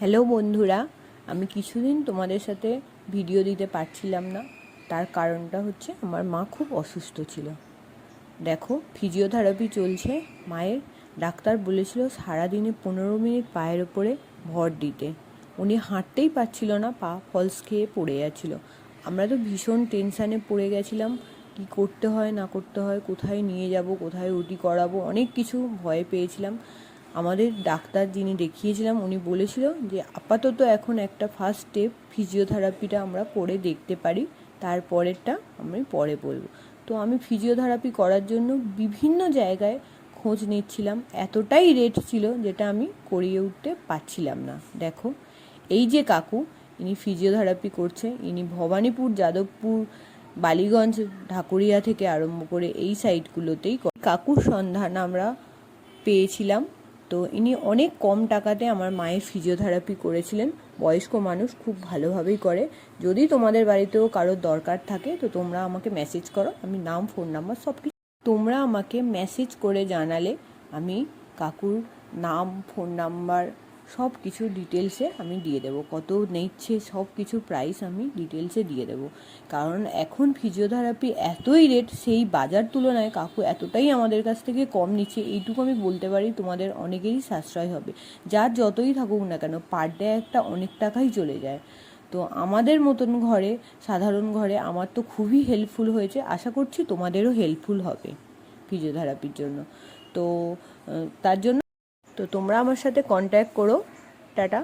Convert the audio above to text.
Hello বন্ধুরা, আমি কিছুদিন তোমাদের সাথে ভিডিও দিতে পারছিলাম না। তার কারণটা হচ্ছে আমার মা খুব অসুস্থ ছিল। দেখো ফিজিওথেরাপি চলছে। মায়ের ডাক্তার বলেছিল সারাদিনে পনেরো মিনিট পায়ের ওপরে ভর দিতে। উনি হাঁটতেই পারছিল না, পা ফলস খেয়ে পড়ে যাচ্ছিল আমরা তো ভীষণ টেনশানে পড়ে গেছিলাম, কি করতে হয়, না করতে হয়, কোথায় নিয়ে যাব, কোথায় ওটি করাবো, অনেক কিছু ভয় পেয়েছিলাম। আমাদের ডাক্তার যিনি দেখিয়েছিলাম, উনি বলেছিল যে আপাতত এখন একটা ফার্স্ট স্টেপ ফিজিওথেরাপিটা আমরা করে দেখতে পারি, তারপরেরটা আমি পরে বলব। তো আমি ফিজিওথেরাপি করার জন্য বিভিন্ন জায়গায় খোঁজ নিচ্ছিলাম, এতটাই রেট ছিল যেটা আমি করিয়ে উঠতে পারছিলাম না। দেখো, এই যে কাকু, ইনি ফিজিওথেরাপি করছে, ইনি ভবানীপুর, যাদবপুর, বালিগঞ্জ, ঢাকুরিয়া থেকে আরম্ভ করে এই সাইটগুলোতেই কাকুর সন্ধান আমরা পেয়েছিলাম। তো ইনি অনেক কম টাকাতে আমার মায়ের ফিজিওথেরাপি করেছিলেন। বয়স্ক মানুষ খুব ভালোভাবেই করে। যদি তোমাদের বাড়িতেও কারোর দরকার থাকে, তো তোমরা আমাকে মেসেজ করো। আমি নাম ফোন নাম্বার সব কিছু তোমরা আমাকে মেসেজ করে জানালে আমি কাকুর নাম ফোন নাম্বার সব কিছু ডিটেলসে আমি দিয়ে দেবো। কত নিচ্ছে সব কিছু প্রাইস আমি ডিটেলসে দিয়ে দেবো। কারণ এখন ফিজিওথেরাপি এতই রেট সেই বাজার তুলনায় কাকু এতটাই আমাদের কাছ থেকে কম নিচ্ছে, এইটুকু আমি বলতে পারি তোমাদের অনেকেরই সাশ্রয় হবে। যার যতই থাকুক না কেন পার ডে একটা অনেক টাকাই চলে যায়। তো আমাদের মতন ঘরে, সাধারণ ঘরে আমার তো খুবই হেল্পফুল হয়েছে, আশা করছি তোমাদেরও হেল্পফুল হবে ফিজিওথেরাপির জন্য। তো তার জন্য তো তোমরা আমার সাথে কন্ট্যাক্ট করো টাটা।